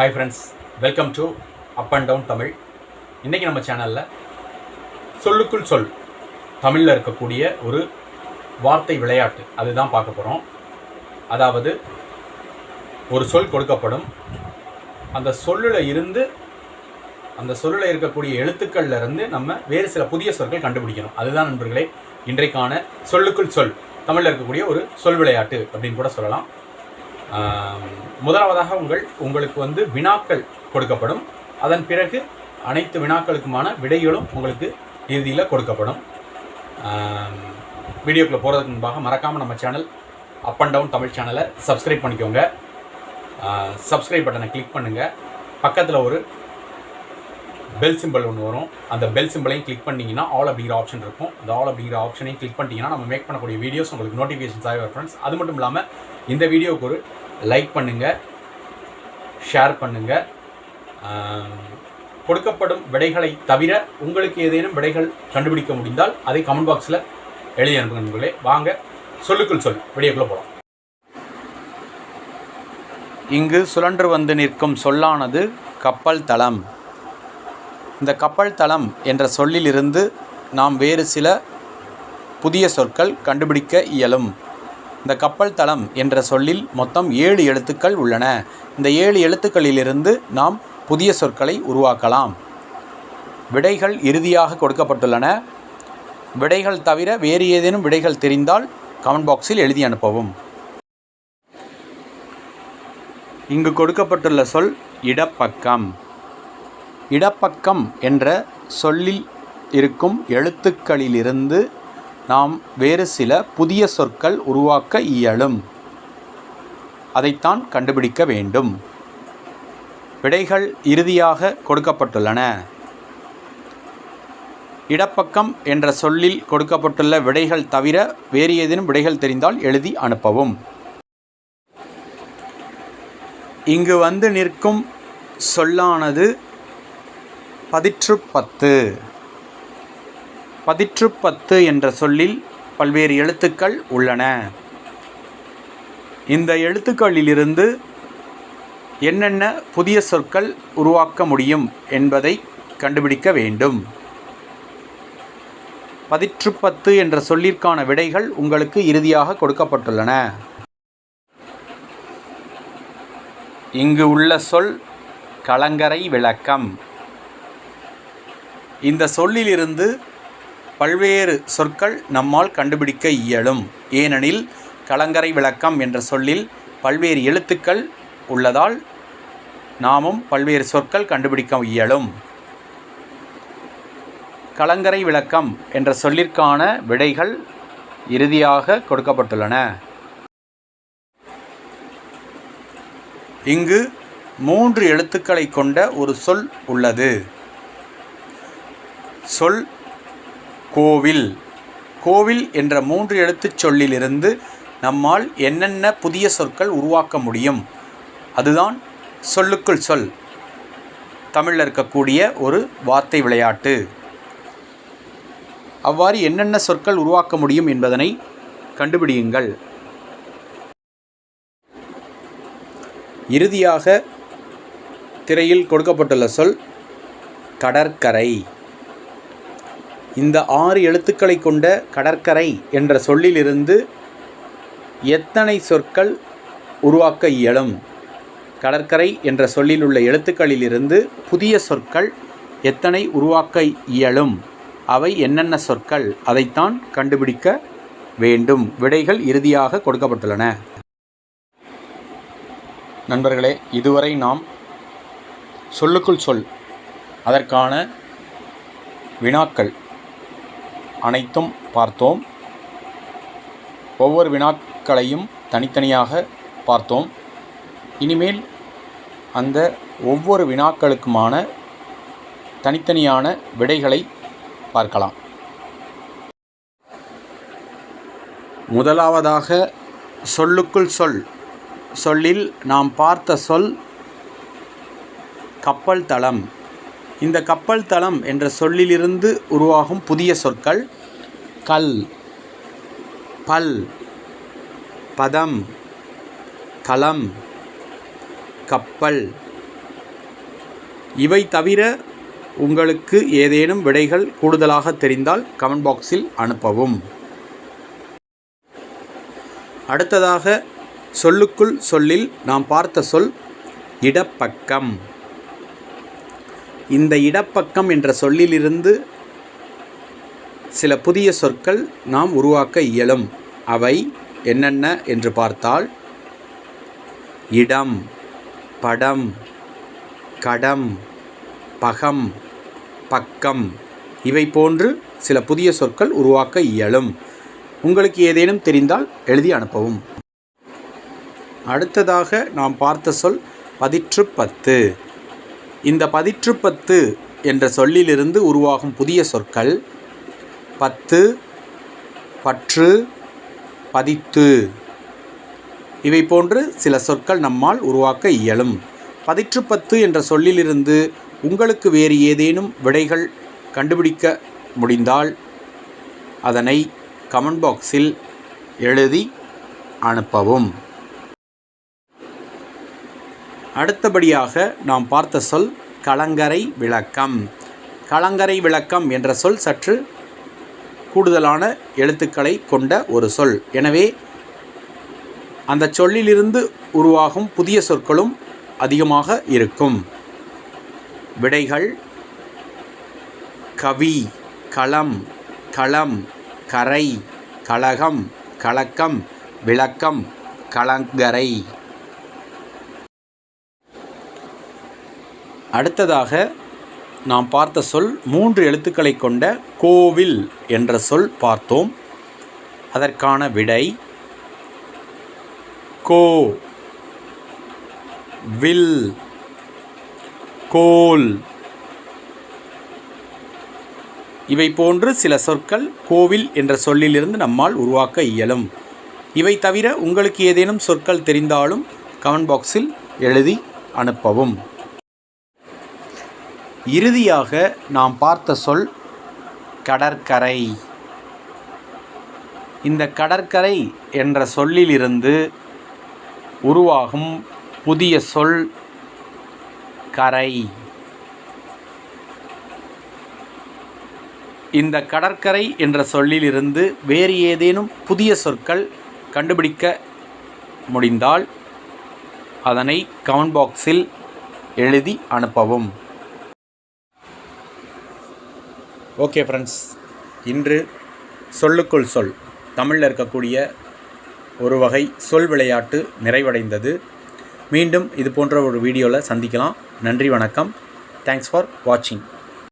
Hi friends welcome to up and down Tamil இன்றைக்கி நம்ம சேனலில் சொல்லுக்குள் சொல் தமிழில் இருக்கக்கூடிய ஒரு வார்த்தை விளையாட்டு அதுதான் பார்க்க போகிறோம் அதாவது ஒரு சொல் கொடுக்கப்படும். அந்த சொல்லில் இருந்து அந்த சொல்லில் இருக்கக்கூடிய எழுத்துக்கள்ல இருந்து நம்ம வேறு சில புதிய சொற்கள் கண்டுபிடிக்கணும். அதுதான் நண்பர்களே இன்றைக்கான சொல்லுக்குள் சொல். தமிழில் இருக்கக்கூடிய ஒரு சொல் விளையாட்டு அப்படின்னு கூட சொல்லலாம். முதலாவதாக உங்கள் உங்களுக்கு வந்து வினாக்கள் கொடுக்கப்படும். அதன் பிறகு அனைத்து வினாக்களுக்குமான விடைகளும் உங்களுக்கு இறுதியில் கொடுக்கப்படும். வீடியோக்குள்ளே போகிறதுக்கு முன்பாக மறக்காமல் நம்ம channel up and down Tamil சேனலை சப்ஸ்கிரைப் பண்ணிக்கோங்க. சப்ஸ்கிரைப் பட்டனை கிளிக் பண்ணுங்கள் பக்கத்தில் ஒரு பெல் சிம்பிள் ஒன்று வரும். அந்த பெல் சிம்பிளையும் கிளிக் பண்ணிங்கன்னா ஆல் அப்படிங்கிற ஆப்ஷன் இருக்கும். அந்த ஆல் அப்படிங்கிற ஆப்ஷனையும் கிளிக் பண்ணிட்டீங்கன்னா நம்ம மேக் பண்ணக்கூடிய வீடியோஸ் உங்களுக்கு நோட்டிஃபிகேஷன்ஸ் ஆகி ஃப்ரெண்ட்ஸ் அது மட்டும் இல்லாமல் இந்த வீடியோவுக்கு ஒரு லைக் பண்ணுங்கள் ஷேர் பண்ணுங்கள் கொடுக்கப்படும் விடைகளை தவிர உங்களுக்கு ஏதேனும் விடைகள் கண்டுபிடிக்க முடிந்தால் அதை கமெண்ட் பாக்ஸில் எழுதி அனுப்புங்க நண்பர்களே. வாங்க சொல்லுக்குள் சொல். விடையக்குள்ளே போகலாம் இங்கு சுழன்று வந்து நிற்கும் சொல்லானது கப்பல் தளம். இந்த கப்பல் தளம் என்ற சொல்லிலிருந்து நாம் வேறு சில புதிய சொற்கள் கண்டுபிடிக்க இயலும். இந்த கப்பல் தளம் என்ற சொல்லில் மொத்தம் ஏழு எழுத்துக்கள் உள்ளன. இந்த ஏழு எழுத்துக்களிலிருந்து நாம் புதிய சொற்களை உருவாக்கலாம். விடைகள் இறுதியாக கொடுக்கப்பட்டுள்ளன. விடைகள் தவிர வேறு ஏதேனும் விடைகள் தெரிந்தால் கமெண்ட் பாக்ஸில் எழுதி அனுப்பவும். இங்கு கொடுக்கப்பட்டுள்ள சொல் இடப்பக்கம். இடப்பக்கம் என்ற சொல்லில் இருக்கும் எழுத்துக்களிலிருந்து நாம் வேறு சில புதிய சொற்கள் உருவாக்க இயலும். அதைத்தான் கண்டுபிடிக்க வேண்டும். விடைகள் இறுதியாக கொடுக்கப்பட்டுள்ளன. இடப்பக்கம் என்ற சொல்லில் கொடுக்கப்பட்டுள்ள விடைகள் தவிர வேறு ஏதேனும் விடைகள் தெரிந்தால் எழுதி அனுப்பவும். இங்கு வந்து நிற்கும் சொல்லானது பதிற்று பத்து என்ற சொல்லில் பல்வேறு எழுத்துக்கள் உள்ளன. இந்த எழுத்துக்களிலிருந்து என்னென்ன புதிய சொற்கள் உருவாக்க முடியும் என்பதை கண்டுபிடிக்க வேண்டும். பதிற்றுப்பத்து என்ற சொல்லிற்கான விடைகள் உங்களுக்கு இறுதியாக கொடுக்கப்பட்டுள்ளன. இங்கு உள்ள சொல் கலங்கரை விளக்கம். இந்த சொல்லிலிருந்து பல்வேறு சொற்கள் நம்மால் கண்டுபிடிக்க இயலும். ஏனெனில் கலங்கரை விளக்கம் என்ற சொல்லில் பல்வேறு எழுத்துக்கள் உள்ளதால் நாமும் பல்வேறு சொற்கள் கண்டுபிடிக்க இயலும். கலங்கரை விளக்கம் என்ற சொல்லிற்கான விடைகள் இறுதியாக கொடுக்கப்பட்டுள்ளன. இங்கு மூன்று எழுத்துக்களை கொண்ட ஒரு சொல் உள்ளது. சொல் கோவில். கோவில் என்ற மூன்று எழுத்துச் சொல்லிலிருந்து நம்மால் என்னென்ன புதிய சொற்கள் உருவாக்க முடியும்? அதுதான் சொல்லுக்குள் சொல். தமிழில் இருக்கக்கூடிய ஒரு வார்த்தை விளையாட்டு. அவ்வாறு என்னென்ன சொற்கள் உருவாக்க முடியும் என்பதனை கண்டுபிடியுங்கள். இறுதியாக திரையில் கொடுக்கப்பட்டுள்ள சொல் கடற்கரை. இந்த ஆறு எழுத்துக்களை கொண்ட கடற்கரை என்ற சொல்லிலிருந்து எத்தனை சொற்கள் உருவாக்க இயலும்? கடற்கரை என்ற சொல்லில் உள்ள எழுத்துக்களிலிருந்து புதிய சொற்கள் எத்தனை உருவாக்க இயலும்? அவை என்னென்ன சொற்கள்? அதைத்தான் கண்டுபிடிக்க வேண்டும். விடைகள் இறுதியாக கொடுக்கப்பட்டுள்ளன. நண்பர்களே இதுவரை நாம் சொல்லுக்குள் சொல். அதற்கான வினாக்கள். அனைத்தும் பார்த்தோம். ஒவ்வொரு வினாக்களையும் தனித்தனியாக பார்த்தோம். இனிமேல் அந்த ஒவ்வொரு வினாக்களுக்குமான தனித்தனியான விடைகளை பார்க்கலாம். முதலாவதாக சொல்லுக்குள் சொல். சொல்லில் நாம் பார்த்த சொல் கப்பல் தளம். இந்த கப்பல் தளம் என்ற சொல்லிலிருந்து உருவாகும் புதிய சொற்கள் கல் பல் பதம் களம் கப்பல். இவை தவிர உங்களுக்கு ஏதேனும் விடைகள் கூடுதலாக தெரிந்தால் கமெண்ட் பாக்ஸில் அனுப்பவும். அடுத்ததாக சொல்லுக்குள் சொல்லில் நாம் பார்த்த சொல் இடப்பக்கம். இந்த இடப்பக்கம் என்ற சொல்லிலிருந்து சில புதிய சொற்கள் நாம் உருவாக்க இயலும். அவை என்னென்ன என்று பார்த்தால் இடம் படம் கடம் பகம் பக்கம் இவை போன்று சில புதிய சொற்கள் உருவாக்க இயலும். உங்களுக்கு ஏதேனும் தெரிந்தால் எழுதி அனுப்பவும். அடுத்ததாக நாம் பார்த்த சொல் பதிற்று பத்து. இந்த பதிற்றுப்பத்து என்ற சொல்லிலிருந்து உருவாகும் புதிய சொற்கள் பத்து பற்று பதித்து. இவை போன்று சில சொற்கள் நம்மால் உருவாக்க இயலும். பதிற்றுப்பத்து என்ற சொல்லிலிருந்து உங்களுக்கு வேறு ஏதேனும் விடைகள் கண்டுபிடிக்க முடிந்தால் அதனை கமெண்ட் பாக்ஸில் எழுதி அனுப்பவும். அடுத்தபடியாக நாம் பார்த்த சொல் கலங்கரை விளக்கம். கலங்கரை விளக்கம் என்ற சொல் சற்று கூடுதலான எழுத்துக்களை கொண்ட ஒரு சொல். எனவே அந்த சொல்லிலிருந்து உருவாகும் புதிய சொற்களும் அதிகமாக இருக்கும். விடைகள் கவி களம் களம் கரை கழகம் கலக்கம் விளக்கம் கலங்கரை. அடுத்ததாக நாம் பார்த்த சொல் மூன்று எழுத்துக்களை கொண்ட கோவில் என்ற சொல் பார்த்தோம். அதற்கான விடை கோ வில் கோல். இவை போன்று சில சொற்கள் கோவில் என்ற சொல்லிலிருந்து நம்மால் உருவாக்க இயலும். இவை தவிர உங்களுக்கு ஏதேனும் சொற்கள் தெரிந்தாலும் கமெண்ட் பாக்ஸில் எழுதி அனுப்பவும். இறுதியாக நாம் பார்த்த சொல் கடற்கரை. இந்த கடற்கரை என்ற சொல்லிலிருந்து உருவாகும் புதிய சொல் கரை. இந்த கடற்கரை என்ற சொல்லிலிருந்து வேறு ஏதேனும் புதிய சொற்கள் கண்டுபிடிக்க முடிந்தால் அதனை கமெண்ட் பாக்ஸில் எழுதி அனுப்பவும். ஓகே ஃப்ரெண்ட்ஸ் இன்று சொல்லுக்குள் சொல். தமிழில் இருக்கக்கூடிய ஒரு வகை சொல் விளையாட்டு நிறைவடைந்தது. மீண்டும் இது போன்ற ஒரு வீடியோவில் சந்திக்கலாம். நன்றி வணக்கம். தேங்க்ஸ் ஃபார் வாட்சிங்